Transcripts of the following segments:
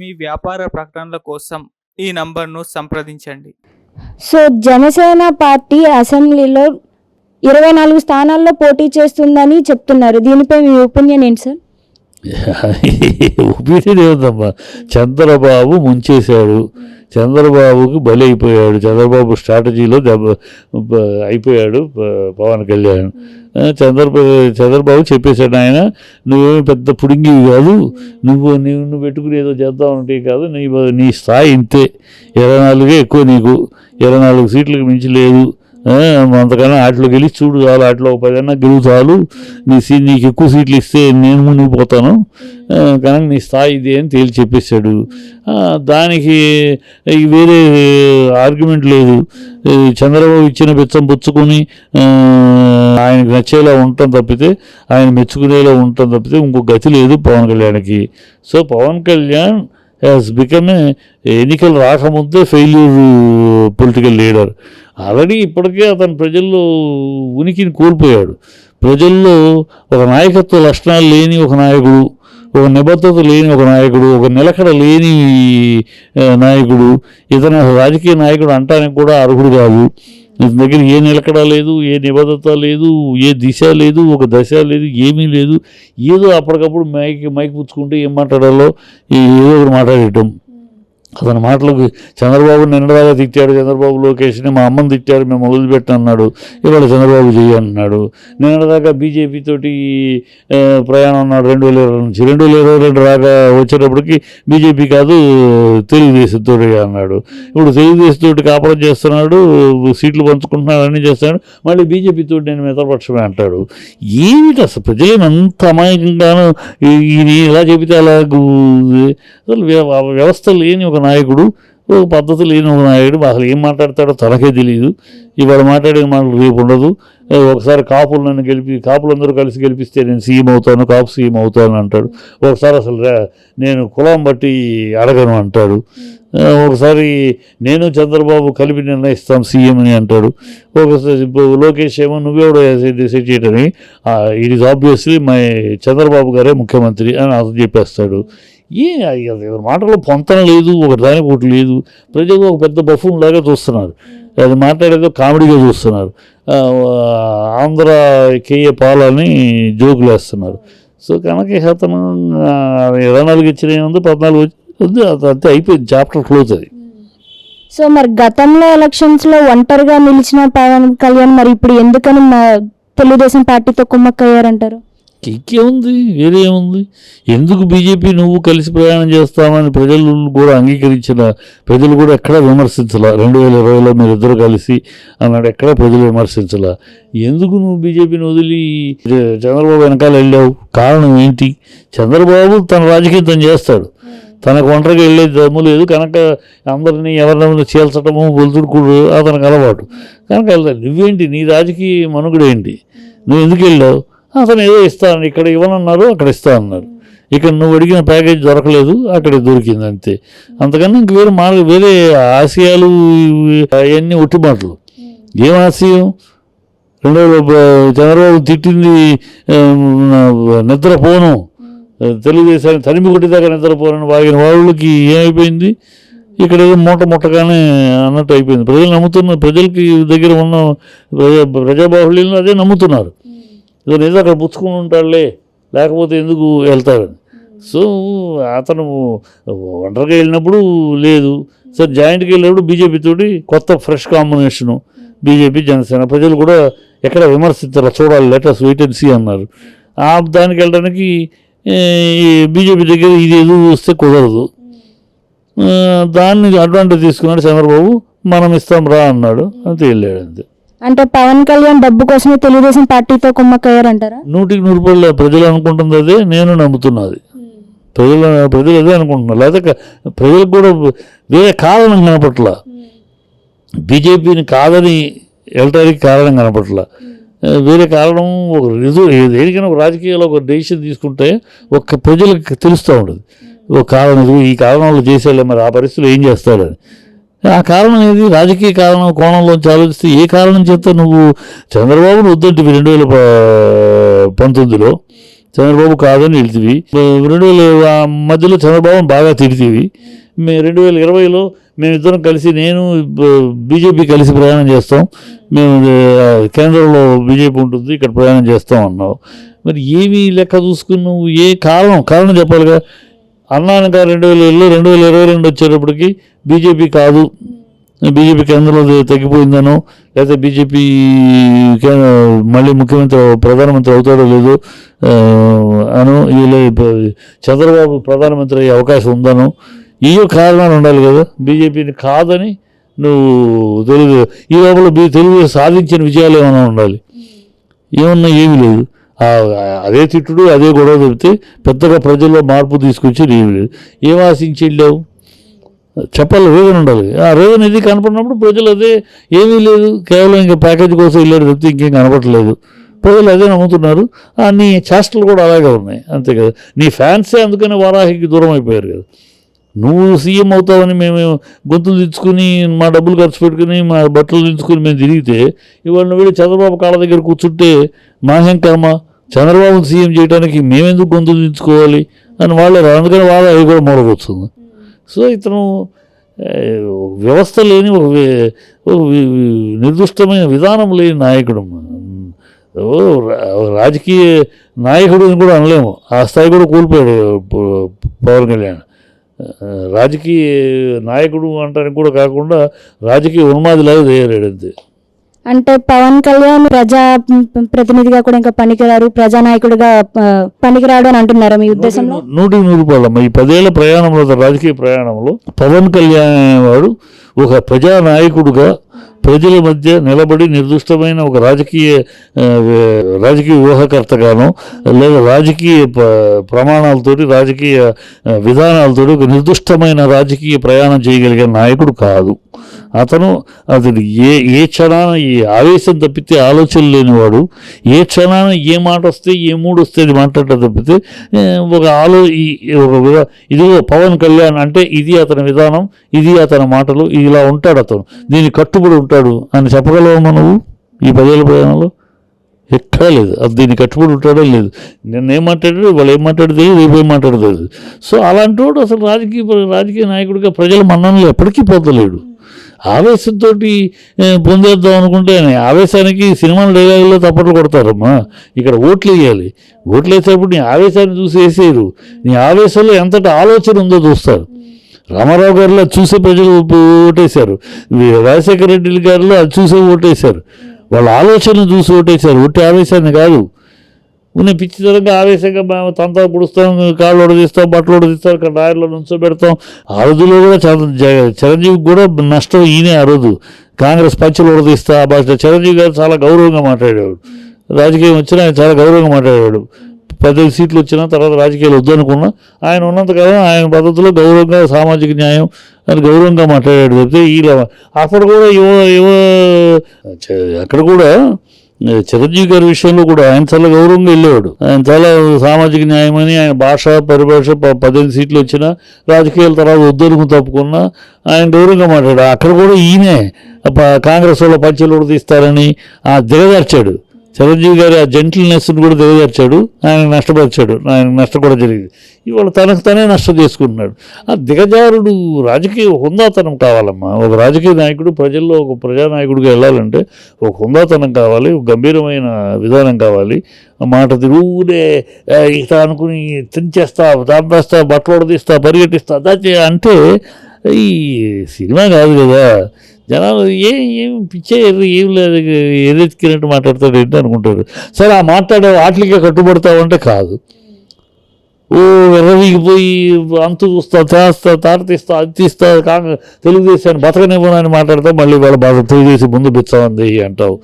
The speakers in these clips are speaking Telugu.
మీ వ్యాపార ప్రకటనల కోసం ఈ నంబర్ను సంప్రదించండి. సో జనసేన పార్టీ అసెంబ్లీలో ఇరవై నాలుగు స్థానాల్లో పోటీ చేస్తుందని చెప్తున్నారు. దీనిపై మీ ఒపీనియన్ ఏంటి సార్? ఓపీటీ లేదమ్మా. చంద్రబాబు ముంచేశాడు. చంద్రబాబుకి బలి అయిపోయాడు. చంద్రబాబు స్ట్రాటజీలో దెబ్బ అయిపోయాడు ప- పవన్ కళ్యాణ్. చంద్రబాబు చంద్రబాబు చెప్పేశాడు ఆయన నువ్వేమి పెద్ద పుడింగివి కాదు. నువ్వు నువ్వు నువ్వు పెట్టుకుని ఏదో చేద్దాం అంటే కాదు. నీ నీ స్థాయి ఇంతే. ఇరవై నాలుగే ఎక్కువ నీకు. ఇరవై నాలుగు సీట్లకు మించి లేదు. అంతకన్నా ఆటలో గెలిచి చూడు చాలు ఆటలో పదైనా గెలువు చాలు. నీ సీ నీకు ఎక్కువ సీట్లు ఇస్తే నేను మునిగిపోతాను ఆ, కనుక నీ స్థాయి ఇది అని తేల్చి చెప్పేశాడు. దానికి వేరే ఆర్గ్యుమెంట్ లేదు. చంద్రబాబు ఇచ్చిన బిచ్చం పుచ్చుకొని ఆయనకు నచ్చేలా ఉండటం తప్పితే ఆయన మెచ్చుకునేలా ఉండటం తప్పితే ఇంకో గతి లేదు పవన్ కళ్యాణ్కి. So Pawan Kalyan has become ఎన్నికలు రాకముందే ఫెయిల్యూర్ పొలిటికల్ లీడర్ ఆల్రెడీ ఇప్పటికే అతను ప్రజల్లో ఉనికిని కోల్పోయాడు. ప్రజల్లో ఒక నాయకత్వ లక్షణాలు లేని ఒక నాయకుడు ఒక నిబద్ధత లేని ఒక నాయకుడు ఒక నిలకడ లేని uh, నాయకుడు ఇతను రాజకీయ నాయకుడు అంటానికి కూడా అర్హుడు కాదు. ఇతని దగ్గర ఏ నిలకడ లేదు ఏ నిబద్ధత లేదు ఏ దిశ లేదు ఒక దశ లేదు ఏమీ లేదు. ఏదో అప్పటికప్పుడు మైక్ మైక్ పుచ్చుకుంటే ఏం మాట్లాడాలో ఏదో ఒకటి మాట్లాడటం. అతని మాటలకు చంద్రబాబు నిన్నదాగా తిట్టాడు చంద్రబాబు లోకేష్ని మా అమ్మని తిట్టాడు మేము వదిలిపెట్టి అన్నాడు ఇవాళ చంద్రబాబు చెయ్యి అన్నాడు. నిన్నదాకా బీజేపీ తోటి ప్రయాణం అన్నాడు రెండు వేల ఇరవై నుంచి. రెండు వేల ఇరవై రెండు రాగా వచ్చేటప్పటికి బీజేపీ కాదు తెలుగుదేశంతో అన్నాడు. ఇప్పుడు తెలుగుదేశంతో కాపురం చేస్తున్నాడు సీట్లు పంచుకుంటున్నాడు అన్నీ చేస్తున్నాడు మళ్ళీ బీజేపీతో నేను మిత్రపక్షమే అంటాడు. ఏమిటి అసలు ప్రజలేమి అంత అమాయకంగాను ఇది ఈయన ఇలా చెబితే అలా అసలు వ్యవస్థ లేని ఒక నాయకుడు ఒక పద్ధతి లేని ఒక నాయకుడు అసలు ఏం మాట్లాడతాడో తనకే తెలియదు ఇవాళ మాట్లాడే మాటలు రేపు ఉండదు. ఒకసారి కాపులు నన్ను గెలిపి కాపులందరూ కలిసి గెలిపిస్తే నేను సీఎం అవుతాను కాపు సీఎం అవుతాను అంటాడు. ఒకసారి అసలు నేను కులం బట్టి అడగను అంటాడు. ఒకసారి నేను చంద్రబాబు కలిపి నిర్ణయిస్తాం సీఎం అని అంటాడు. ఒకసారి లోకేష్ ఏమో నువ్వెవడో decide చేయటని it is obviously my Chandrababu గారే ముఖ్యమంత్రి అని అతను చెప్పేస్తాడు. ఏ మాటలో పొంతం లేదు ఒక దానికి ఒకటి లేదు. ప్రజలు ఒక పెద్ద బఫూన్ లాగా చూస్తున్నారు. అది మాట్లాడేదో కామెడీగా చూస్తున్నారు. ఆంధ్ర కేఏ పాలని జోకులు వేస్తున్నారు. సో కనుక అతను ఇరవై నాలుగు ఇచ్చిన ఉంది పద్నాలుగు వచ్చి ఉంది అంతే అయిపోయింది చాప్టర్ క్లోజ్ అది. సో మరి గతంలో ఎలక్షన్స్లో ఒంటరిగా నిలిచిన పవన్ కళ్యాణ్ మరి ఇప్పుడు ఎందుకని మా తెలుగుదేశం పార్టీతో కుమ్మక్కయ్యారంటారు? ఇంకేముంది వేరే ఏముంది? ఎందుకు బీజేపీ నువ్వు కలిసి ప్రయాణం చేస్తామని ప్రజలు కూడా అంగీకరించిన ప్రజలు కూడా ఎక్కడ విమర్శించలా. రెండు వేల ఇరవైలో మీరు ఇద్దరు కలిసి అన్నాడు ఎక్కడ ప్రజలు విమర్శించలా. ఎందుకు నువ్వు బీజేపీని వదిలి చంద్రబాబు వెనకాల వెళ్ళావు? కారణం ఏంటి? చంద్రబాబు తన రాజకీయం తను చేస్తాడు. తనకు ఒంటరిగా వెళ్ళే దమ్ము లేదు. కనుక అందరినీ ఎవరినైనా చీల్చటము గొలుతుడుకుడు అతనికి అలవాటు. కనుక వెళ్తాడు నువ్వేంటి? నీ రాజకీయ మనుగుడు ఏంటి నువ్వు ఎందుకు వెళ్ళావు? అతను ఏదో ఇస్తాను ఇక్కడ ఇవ్వనన్నారు అక్కడ ఇస్తా అన్నారు. ఇక్కడ నువ్వు అడిగిన ప్యాకేజ్ దొరకలేదు అక్కడ దొరికింది అంతే. అంతకన్నా ఇంక వేరే మా వేరే ఆశయాలు అవన్నీ ఒట్టి మాటలు. ఏం ఆశయం? రెండో చంద్రబాబు తిట్టింది నిద్రపోను. తెలుగుదేశాన్ని తనిమి కొట్టేదాకా నిద్రపోనని వాగిన వాళ్ళకి ఏమైపోయింది? ఇక్కడ ఏదో మూట ముట్టగానే అన్నట్టు అయిపోయింది. ప్రజలు నమ్ముతున్న ప్రజలకి దగ్గర ఉన్న ప్రజా ప్రజాబాహుళ్యంలో అదే నమ్ముతున్నారు. ఇతను ఏదో అక్కడ పుచ్చుకుని ఉంటాడులే లేకపోతే ఎందుకు వెళ్తాడని సో అతను ఒంటరిగా వెళ్ళినప్పుడు లేదు. సరే జాయింట్కి వెళ్ళినప్పుడు బీజేపీ తోటి కొత్త ఫ్రెష్ కాంబినేషను బీజేపీ జనసేన ప్రజలు కూడా ఎక్కడ విమర్శించారు చూడాలి లెటర్స్ వెయిట్ అండ్ సీ అన్నారు. ఆ దానికి వెళ్ళడానికి బీజేపీ దగ్గర ఇది ఎదురు వస్తే కుదరదు. దాన్ని అడ్వాంటేజ్ తీసుకున్నాడు చంద్రబాబు మనం ఇస్తాం రా అన్నాడు అంతే వెళ్ళాడు అంతే. అంటే పవన్ కళ్యాణ్ డబ్బు కోసమే తెలుగుదేశం పార్టీతో కుమ్మక్కయ్యారంటారా? నూటికి నూరు రూపాయలు ప్రజలు అనుకుంటుంది అదే నేను నమ్ముతున్నది. ప్రజలు ప్రజలు అదే అనుకుంటున్నారు. లేకపోతే ప్రజలకు కూడా వేరే కారణం కనపట్ల. బీజేపీని కాదని వెళ్ళటానికి కారణం కనపట్ల. వేరే కారణం ఒక రిజు దేనికైనా ఒక రాజకీయాల్లో ఒక డెసిషన్ తీసుకుంటే ఒక ప్రజలకు తెలుస్తూ ఉంటుంది. ఒక కారణం ఈ కారణంలో చేసేయాలి మరి ఆ పరిస్థితులు ఏం చేస్తాడని ఆ కారణం ఏది? రాజకీయ కారణం కోణంలోంచి ఆలోచిస్తే ఏ కారణం చేత నువ్వు చంద్రబాబును వద్దంటివి రెండు వేల పంతొమ్మిదిలో? చంద్రబాబు కాదని వెళ్తివి రెండు వేల మధ్యలో చంద్రబాబును బాగా తిడితివి. మే రెండు వేల ఇరవైలో మేమిద్దరం కలిసి నేను బీజేపీ కలిసి ప్రయాణం చేస్తాం. మేము కేంద్రంలో బీజేపీ ఉంటుంది ఇక్కడ ప్రయాణం చేస్తాం అన్నావు. మరి ఏవి లెక్క చూసుకుని నువ్వు ఏ కారణం? కారణం చెప్పాలిగా. అన్నానక రెండు వేల ఇరవై రెండు వేల ఇరవై రెండు వచ్చేటప్పటికి బీజేపీ కాదు. బీజేపీ కేంద్రంలో తగ్గిపోయిందనో లేకపోతే బీజేపీ మళ్ళీ ముఖ్యమంత్రి ప్రధానమంత్రి అవుతాడో లేదో అను వీళ్ళ చంద్రబాబు ప్రధానమంత్రి అయ్యే అవకాశం ఉందనో ఇవో కారణాలు ఉండాలి కదా. బీజేపీని కాదని నువ్వు తెలుగు ఈ లోపల బీ తెలుగు సాధించిన విజయాలు ఏమైనా ఉండాలి. ఏమన్నా ఏమీ లేదు. అదే తిట్టుడు అదే గొడవ చెబితే పెద్దగా ప్రజల్లో మార్పు తీసుకొచ్చి నీవు లేదు ఏం ఆశించి చెప్పాలి రీజన్ ఉండాలి. ఆ రీజన్ ఇది కనపడినప్పుడు ప్రజలు అదే ఏమీ లేదు. కేవలం ఇంకా ప్యాకేజ్ కోసం వెళ్ళాడు తప్పితే ఇంకేం కనపడలేదు ప్రజలు అదే నమ్ముతున్నారు. నీ చేష్టలు కూడా అలాగే ఉన్నాయి. అంతే కదా. నీ ఫ్యాన్సే అందుకని వారాహికి దూరం అయిపోయారు కదా. నువ్వు సీఎం అవుతావని మేము గొంతులు తెచ్చుకుని మా డబ్బులు ఖర్చు పెట్టుకుని మా బట్టలు తెచ్చుకుని మేము తిరిగితే ఇవాళ వెళ్ళి చంద్రబాబు కాళ్ళ దగ్గర కూర్చుంటే మాహేం కర్మ? చంద్రబాబు సీఎం చేయడానికి మేమెందుకు గొంతులు తెచ్చుకోవాలి అని వాళ్ళు అందుకని వాళ్ళు అవి కూడా మూలకొస్తుంది సో ఇతను వ్యవస్థ లేని ఒక నిర్దిష్టమైన విధానం లేని నాయకుడు. ఓ రా- రాజకీయ నాయకుడు అని కూడా అనలేము. ఆ స్థాయి కూడా కోల్పోయాడు పవన్ కళ్యాణ్. రాజకీయ నాయకుడు అంటానికి కూడా కాకుండా రాజకీయ ఉన్మాదిలాగా తయారాడు అంతే అంటే పవన్ కళ్యాణ్ ప్రజా ప్రతినిధిగా కూడా ఇంకా పనికిరారు ప్రజానాయకుడిగా పనికిరాడు అని అంటున్నారు మీ ఉద్దేశంలో? నూటికి నూరు రూపాయలమ్మ ఈ పదేళ్ళ ప్రయాణంలో రాజకీయ ప్రయాణంలో పవన్ కళ్యాణ్ వాడు ఒక ప్రజానాయకుడుగా ప్రజల మధ్య నిలబడి నిర్దిష్టమైన ఒక రాజకీయ రాజకీయ వ్యూహకర్తగాను లేదా రాజకీయ ప్రమాణాలతోటి రాజకీయ విధానాలతోటి ఒక నిర్దిష్టమైన రాజకీయ ప్రయాణం చేయగలిగే నాయకుడు కాదు. అతను అతను ఏ ఏ క్షణాన ఏ ఆవేశం తప్పితే ఆలోచన లేనివాడు ఏ క్షణాన ఏ మాట వస్తే ఏ మూడు వస్తే అది మాట్లాడటం తప్పితే ఒక ఆలో ఈ ఒక విధా- ఇదిగో పవన్ కళ్యాణ్ అంటే ఇది అతని విధానం ఇది అతని మాటలు ఇలా ఉంటాడు అతను. దీన్ని కట్టుబడి ఉంటాడు అని చెప్పగలవా నువ్వు ఈ పదేళ్ళ ప్రయాణంలో? ఎక్కడా లేదు. అది దీన్ని కట్టుబడి ఉంటాడో లేదు. నిన్న ఏం మాట్లాడాడు వాళ్ళు ఏం మాట్లాడితే రేపు ఏం మాట్లాడలేదు సో అలాంటి వాడు అసలు రాజకీయ రాజకీయ నాయకుడిగా ప్రజల మన్ననలు ఎప్పటికీ పొందలేడు ఆవేశంతో పొందేద్దాం అనుకుంటే ఆవేశానికి సినిమాల డైలాగుల్లో తప్పట్లు కొడతారమ్మా. ఇక్కడ ఓట్లు వేయాలి. ఓట్లు వేసేటప్పుడు నీ ఆవేశాన్ని చూసి వేసేయరు. నీ ఆవేశంలో ఎంతటి ఆలోచన ఉందో చూస్తారు. రామారావు గారిలో చూసే ప్రజలు ఓటేశారు. రాజశేఖర రెడ్డి గారిలో అది చూసే ఓటేశారు. వాళ్ళ ఆలోచన చూసి ఓటేశారు. ఒట్టి ఆవేశాన్ని కాదు. పిచ్చి దొరకగా ఆవేశంగా మేము తంతా పుడుస్తాం కాళ్ళు ఉడదీస్తాం బట్టలు ఉడదీస్తాం ఇక్కడ రాయర్లో నుంచో పెడతాం ఆ రోజులో కూడా చంద్ర- చిరంజీవికి కూడా నష్టం ఈయనే ఆ రోజు. కాంగ్రెస్ పంచులు ఉడదీస్తా చిరంజీవి గారు చాలా గౌరవంగా మాట్లాడేవాడు. రాజకీయం వచ్చినా ఆయన చాలా గౌరవంగా మాట్లాడేవాడు. పెద్ద సీట్లు వచ్చినా తర్వాత రాజకీయాలు వద్దనుకున్నా ఆయన ఉన్నంతకాలం ఆయన పద్ధతిలో గౌరవంగా సామాజిక న్యాయం అని గౌరవంగా మాట్లాడాడు. తప్పితే ఈ అక్కడ కూడా యువ యువ అక్కడ కూడా చిరంజీవి గారి విషయంలో కూడా ఆయన చాలా గౌరవంగా వెళ్ళేవాడు. ఆయన చాలా సామాజిక న్యాయమని ఆయన భాష పరిభాష ప- పద్దెనిమిది సీట్లు వచ్చినా రాజకీయాల తర్వాత వద్దనుకు తప్పుకున్నా ఆయన గౌరవంగా మాట్లాడాడు. అక్కడ కూడా ఈయనే కాంగ్రెస్ వాళ్ళ పంచెలు కూడా తీస్తారని ఆ దిగదార్చాడు చిరంజీవి గారి ఆ జెంటిల్నెస్ని కూడా దిగజార్చాడు. ఆయన నష్టపరిచాడు. ఆయన నష్టం కూడా జరిగింది. ఇవాళ తనకు తనే నష్టం చేసుకుంటున్నాడు. ఆ దిగజారుడు రాజకీయ హుందాతనం కావాలమ్మా. ఒక రాజకీయ నాయకుడు ప్రజల్లో ఒక ప్రజానాయకుడిగా వెళ్ళాలంటే ఒక హుందాతనం కావాలి ఒక గంభీరమైన విధానం కావాలి. మాట తిరుగునే ఇట్లా అనుకుని తించేస్తా దాపేస్తా బట్టలు తీస్తా పరిగెట్టిస్తా దాచే అంటే ఈ సినిమా కాదు కదా. జనాలు ఏం ఏం పిచ్చే ఏం లేదు ఏదెత్తికినట్టు మాట్లాడతాడు ఏంటి అనుకుంటారు? సరే ఆ మాట్లాడే వాటికే కట్టుబడతావంటే కాదు. ఓ ఎర్రవీగిపోయి అంతు చూస్తా తేస్తా తారతీస్తా అది తీస్తా కాంగ్రెస్ తెలుగుదేశాన్ని బతకనివ్వనని మాట్లాడతావు మళ్ళీ వాళ్ళ బాధ తెలుగుదేశం ముందు బిచ్చామంది అంటావు.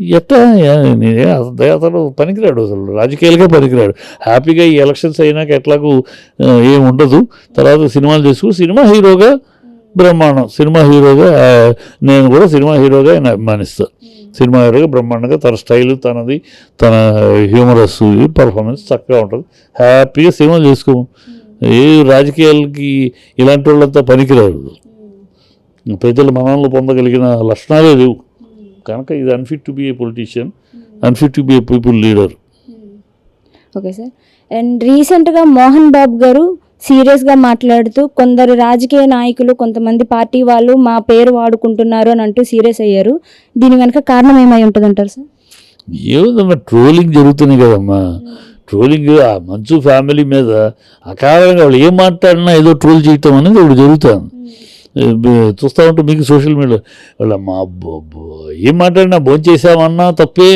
ఎట్టా ఏ- నేనే అసలు అతను పనికిరాడు అసలు రాజకీయాలకే పనికిరాడు. హ్యాపీగా ఈ ఎలక్షన్స్ అయినాక ఎట్లాగూ ఏమి ఏం ఉండదు. తర్వాత సినిమాలు చేసుకు సినిమా హీరోగా బ్రహ్మాండం. సినిమా హీరోగా నేను కూడా సినిమా హీరోగా ఆయన అభిమానిస్తాను సినిమా హీరోగా బ్రహ్మాండంగా తన స్టైల్ తనది తన హ్యూమరస్ పర్ఫార్మెన్స్ చక్కగా ఉంటుంది. హ్యాపీగా సినిమా చేసుకో. ఏ రాజకీయాలకి ఇలాంటి వాళ్ళంతా పనికిరారు ప్రజల మనంలో పొందగలిగిన లక్షణాలే లేవు. కనుక ఇది unfit to be a politician unfit to be a people leader okay sir. And రీసెంట్గా మోహన్ బాబు గారు సీరియస్గా మాట్లాడుతూ కొందరు రాజకీయ నాయకులు కొంతమంది పార్టీ వాళ్ళు మా పేరు వాడుకుంటున్నారు అని అంటూ సీరియస్ అయ్యారు. దీని వెనక కారణం ఏమై ఉంటుంది అంటారు సార్? ఏముందమ్మా ట్రోలింగ్ జరుగుతుంది కదమ్మా. ట్రోలింగ్ ఆ మంచు ఫ్యామిలీ మీద అకారణంగా వాళ్ళు ఏం మాట్లాడినా ఏదో ట్రోల్ చేయటం అనేది ఇప్పుడు జరుగుతుంది. చూస్తూ ఉంటాం మీకు సోషల్ మీడియా వాళ్ళ మా అబ్బో ఏం మాట్లాడినా భోజనం చేసామన్నా తప్పే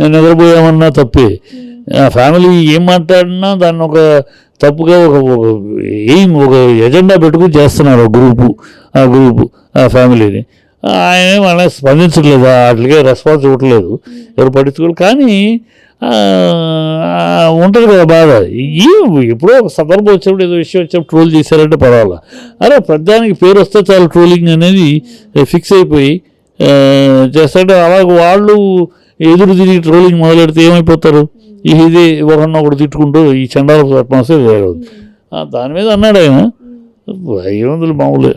నిద్రపోయామన్నా తప్పే. ఫ్యామిలీ ఏం మాట్లాడినా దాన్ని ఒక తప్పుగా ఒక ఎయిమ్ ఏం ఒక ఎజెండా పెట్టుకుని చేస్తున్నారు గ్రూపు ఆ గ్రూపు ఆ ఫ్యామిలీని. ఆయన మన స్పందించట్లేదు వాటికే రెస్పాన్స్ ఇవ్వట్లేదు ఎవరు పట్టించుకోరు. కానీ ఉంటుంది కదా బాధ. ఈ ఎప్పుడో ఒక సందర్భం వచ్చినప్పుడు ఏదో విషయం వచ్చినప్పుడు ట్రోల్ చేశారంటే పర్వాలా. అరే ప్రధానికి పేరు వస్తే చాలు ట్రోలింగ్ అనేది ఫిక్స్ అయిపోయి ఆ, చేస్తుంటే అలాగే వాళ్ళు ఎదురు తిరిగి ట్రోలింగ్ మొదలెడితే ఏమైపోతారు? ఇది ఒకరిని ఒకటి తిట్టుకుంటూ ఈ చండాల వేరవుతుంది దాని మీద అన్నాడు ఆయన. ఏముంది మామూలే.